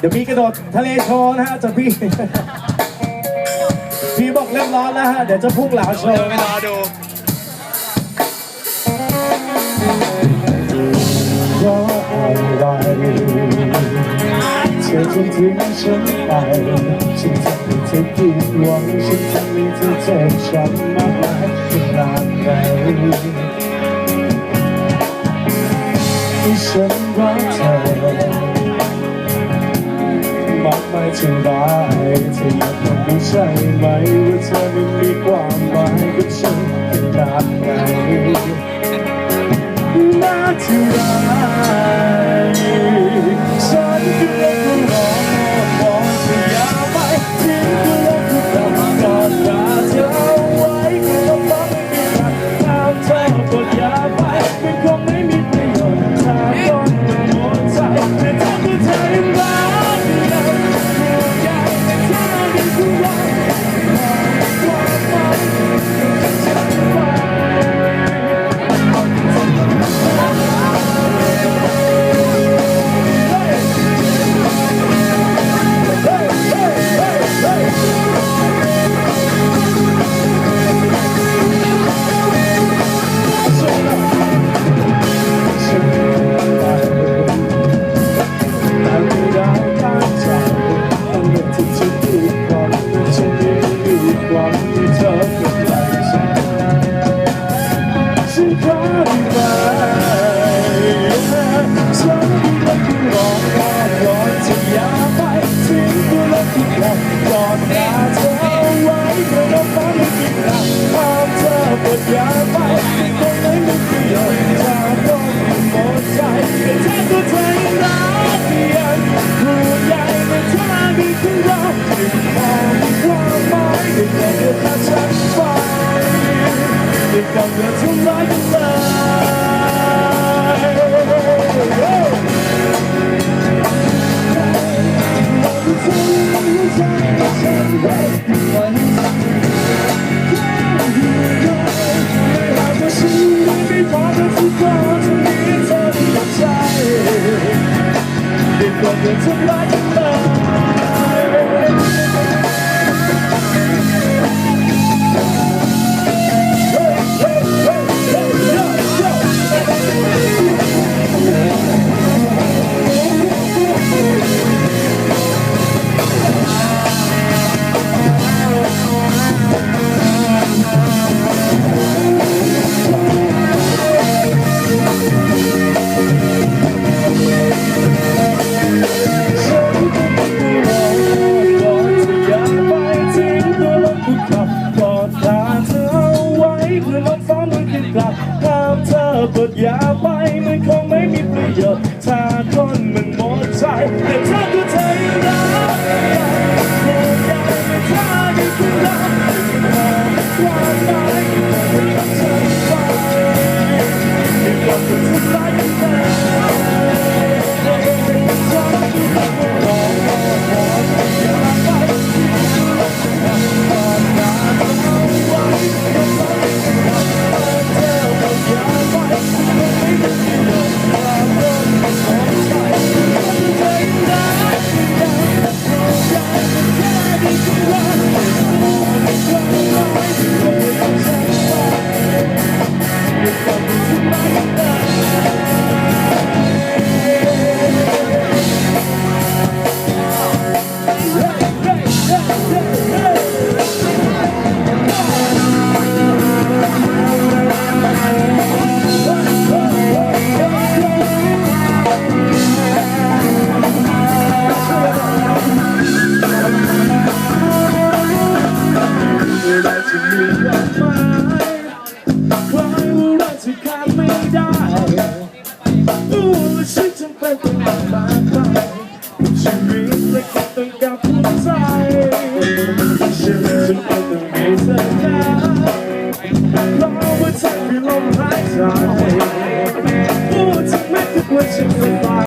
เดี๋ยวมีกระโดดทะเลโชว์นะฮะจากพี่ พี่บอกเริ่มร้อนแล้วฮะ เดี๋ยวจะพุ่งหลาโชว์ไปรอดูรอไปเธอจะทิ้งฉันไปฉันจะไม่เธอผิหวังฉันจะไม่เธอเจ็บช้มากมายขนาดไหนที่ฉันรักเธอ ไม่เท่าไรเธออยากทำดูใช่ไหมว่าเธอไม่มีความหมายกับฉันขนาดไหนน่าเท่าไร light. Yeah. Long would take me long high time